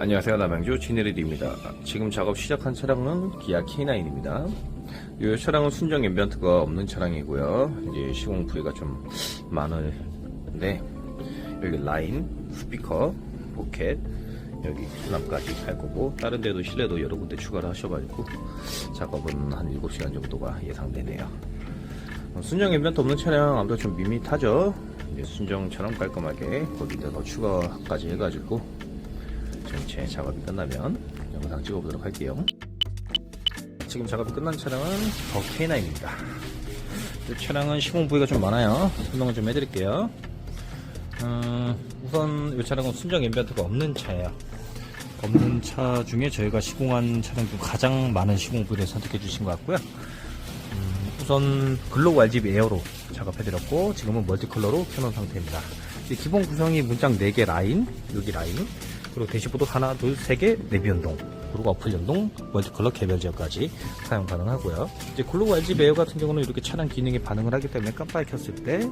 안녕하세요. 남양주 진에리드입니다. 지금 작업 시작한 차량은 기아 K9입니다. 이 차량은 순정 앰비언트가 없는 차량이고요. 이제 시공 부위가 좀 많은데 여기 라인, 스피커, 포켓 여기 수납까지 할 거고 다른 데도 실내도 여러 군데 추가를 하셔가지고 작업은 한 7시간 정도가 예상되네요. 어, 순정 앰비언트 없는 차량 아무래도 좀 밋밋하죠? 순정처럼 깔끔하게 거기다 더 추가까지 해가지고 전체 작업이 끝나면 영상 찍어보도록 할게요. 지금 작업이 끝난 차량은 더 K9입니다. 이 차량은 시공 부위가 좀 많아요. 설명을 좀 해드릴게요. 음, 우선 이 차량은 순정 앰비언트가 없는 차예요. 없는 차 중에 저희가 시공한 차량 중 가장 많은 시공 부위를 선택해 주신 것 같고요. 음, 우선 글로우 RGB 에어로 작업해드렸고 지금은 멀티컬러로 켜놓은 상태입니다. 이 기본 구성이 문짝 4개 라인, 여기 라인, 그리고 대시보드 하나, 둘, 세 개 내비 연동, 그리고 어플 연동, 멀티컬러 개별 제어까지 사용 가능하고요. 이제 글로우 RGB 에어 같은 경우는 이렇게 차량 기능에 반응을 하기 때문에 깜빡이 켰을 때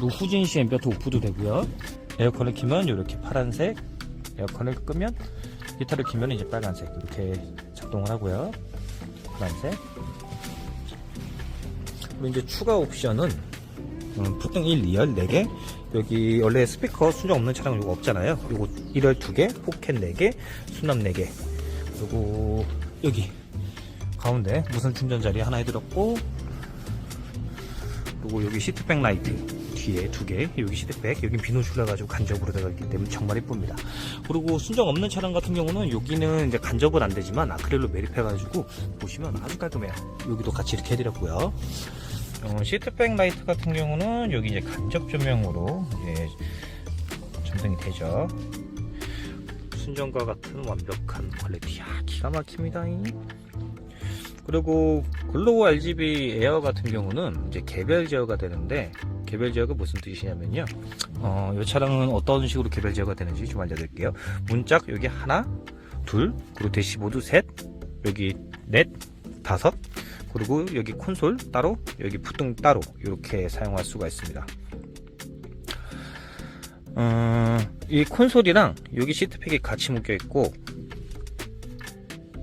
루후진 시 앰비언트 오프도 되고요. 에어컨을 키면 이렇게 파란색, 에어컨을 끄면 히터를 키면 이제 빨간색 이렇게 작동을 하고요. 파란색. 그리고 이제 추가 옵션은 음, 푸등 1, 2열 4개 여기 원래 스피커 순정 없는 차량은 이거 없잖아요 요거 1열 2개 포켓 4개 수납 4개 그리고 여기 가운데 무선 충전 자리 하나 해드렸고 그리고 여기 시트백 라이트 뒤에 두 개, 여기 시트백, 여기 비노출해 가지고 간접으로 되어 있기 때문에 정말 이쁩니다. 그리고 순정 없는 차량 같은 경우는 여기는 이제 간접은 안 되지만 아크릴로 매립해 가지고 보시면 아주 깔끔해요. 여기도 같이 이렇게 해드렸고요. 어, 시트백 라이트 같은 경우는 여기 이제 간접 조명으로 이제 전등이 되죠. 순정과 같은 완벽한 퀄리티, 야 기가 막힙니다. 그리고 글로우 RGB 에어 같은 경우는 이제 개별 제어가 되는데 개별 제어가 무슨 뜻이냐면요. 어, 이 차량은 어떤 식으로 개별 제어가 되는지 좀 알려드릴게요. 문짝 여기 하나, 둘, 그리고 대시보드 셋, 여기 넷, 다섯, 그리고 여기 콘솔 따로, 여기 부등 따로 이렇게 사용할 수가 있습니다. 어, 이 콘솔이랑 여기 시트팩이 같이 묶여 있고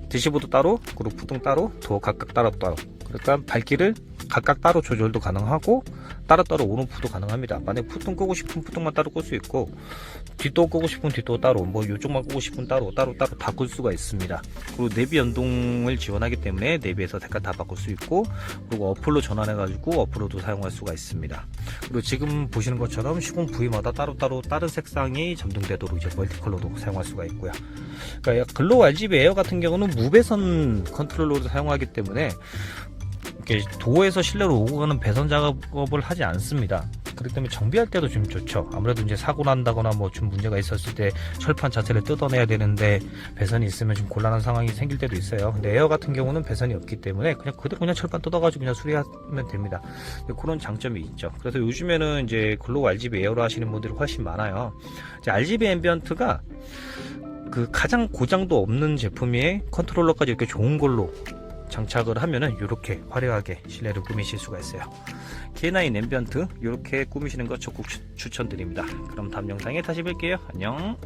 대시보드 따로, 그리고 부등 따로, 도어 각각 따로 따로. 그러니까 밝기를 각각 따로 조절도 가능하고 따로따로 온오프도 가능합니다. 만약 푸등 끄고 싶으면 푸등만 따로 끌 수 있고 뒷도 끄고 싶으면 뒷도 따로 뭐 이쪽만 끄고 싶으면 따로 따로 따로 다 끌 수가 있습니다. 그리고 내비 연동을 지원하기 때문에 내비에서 색깔 다 바꿀 수 있고 그리고 어플로 전환해 가지고 어플로도 사용할 수가 있습니다. 그리고 지금 보시는 것처럼 시공 부위마다 따로따로 다른 색상이 점등되도록 이제 멀티컬러도 사용할 수가 있고요. 그러니까 글로우 RGB 에어 같은 경우는 무배선 컨트롤러를 사용하기 때문에 도어에서 실내로 오고 가는 배선 작업을 하지 않습니다. 그렇기 때문에 정비할 때도 좀 좋죠. 아무래도 이제 사고 난다거나 뭐 좀 문제가 있었을 때 철판 자체를 뜯어내야 되는데 배선이 있으면 좀 곤란한 상황이 생길 때도 있어요. 근데 에어 같은 경우는 배선이 없기 때문에 그냥 그대로 그냥 철판 뜯어가지고 그냥 수리하면 됩니다. 그런 장점이 있죠. 그래서 요즘에는 이제 글로우 RGB 에어로 하시는 분들이 훨씬 많아요. 이제 RGB 앰비언트가 그 가장 고장도 없는 제품에 컨트롤러까지 이렇게 좋은 걸로 장착을 하면은 이렇게 화려하게 실내를 꾸미실 수가 있어요. K9 앰비언트 이렇게 꾸미시는 거 적극 추- 추천드립니다. 그럼 다음 영상에 다시 뵐게요. 안녕.